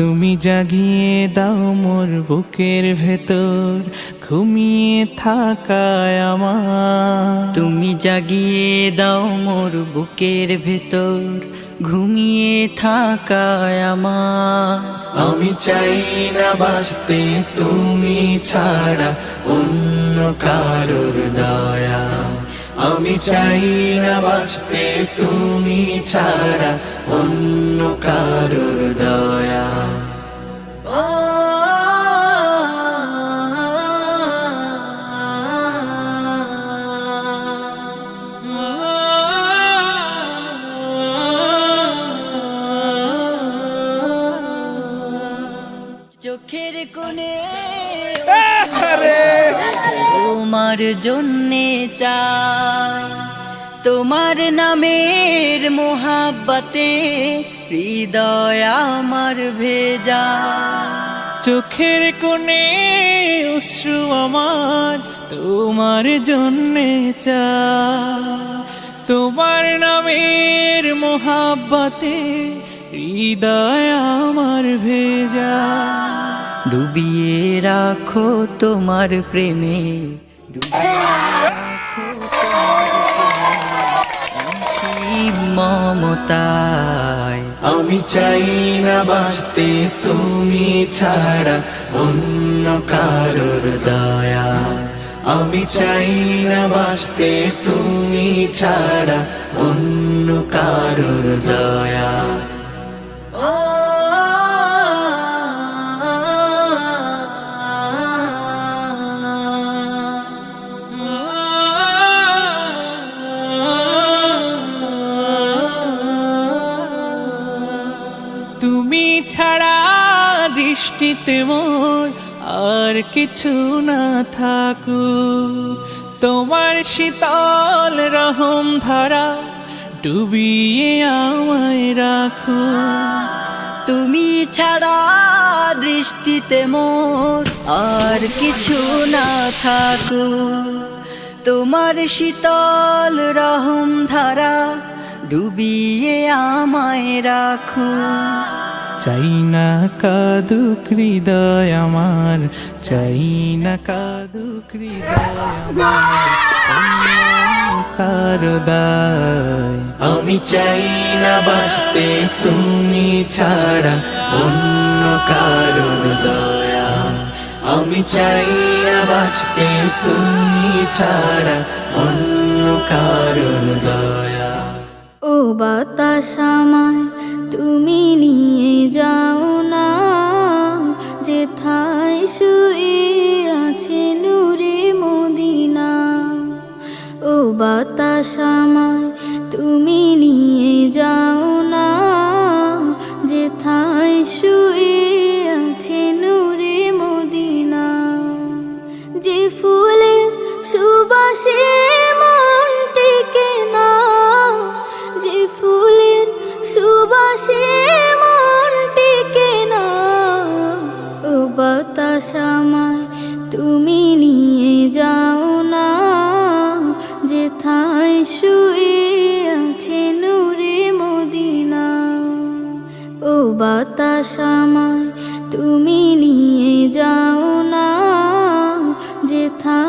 তুমি জাগিয়ে দাও মোর বুকের ভেতর ঘুমিয়ে থাকায় আমার। তুমি জাগিয়ে দাও মোর বুকের ভেতর ঘুমিয়ে থাকায় আমার। আমি চাই না বাঁচতে তুমি ছাড়া অন্য কারোর দয়া। আমি চাই না বাঁচতে তুমি ছাড়া অন্য কারোর দয়া। তোমার জন্যে চাই তোমার নামের মোহাব্বতে হৃদয় আমার ভেজা। চোখের কোণে অশ্রু আমার তোমার জন্যে চা তোমার নামের মোহাব্বতে হৃদয় আমার ভেজা। ডুবিয়ে রাখো তোমার প্রেমে। মমতায়। আমি চাই না বাঁচতে, তুমি ছাড়া অন্য কারোর দয়া। আমি চাই না বাঁচতে, তুমি ছাড়া অন্য কারোর দয়া। দৃষ্টিতে মোর আর কিছু না থাকু তোমার শীতল রহম ধারা ডুবিয়ে আমায় রাখো। তুমি ছাড়া দৃষ্টিতে মোর আর কিছু না থাকু তোমার শীতল রহম ধারা ডুবিয়ে আমায় রাখো। চাই না কাদুক হৃদয় আমার চাই না কাদুক হৃদয় আমার কারও দায়। আমি চাই না বাঁচতে তুমি ছাড়া অন্য কারোর দয়া। আমি চাই না বাঁচতে তুমি ছাড়া অন্য কারোর দয়া। ও বাতাস আমায় তুমি নিয়ে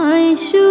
আমায় সু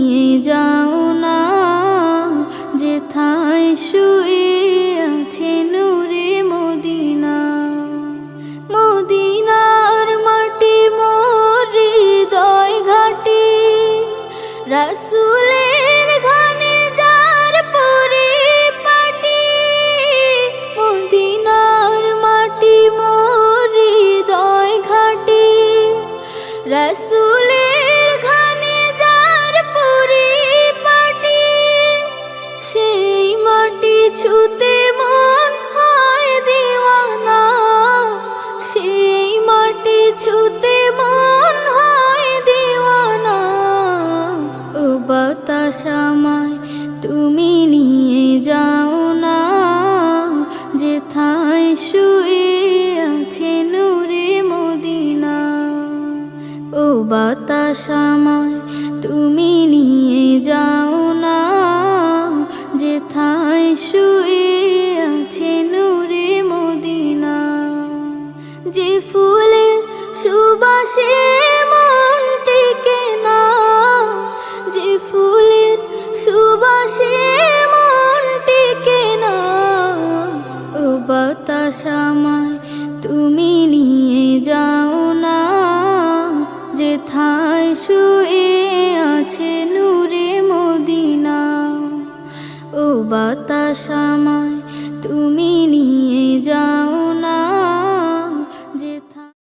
নিয়ে যাও। যেথায়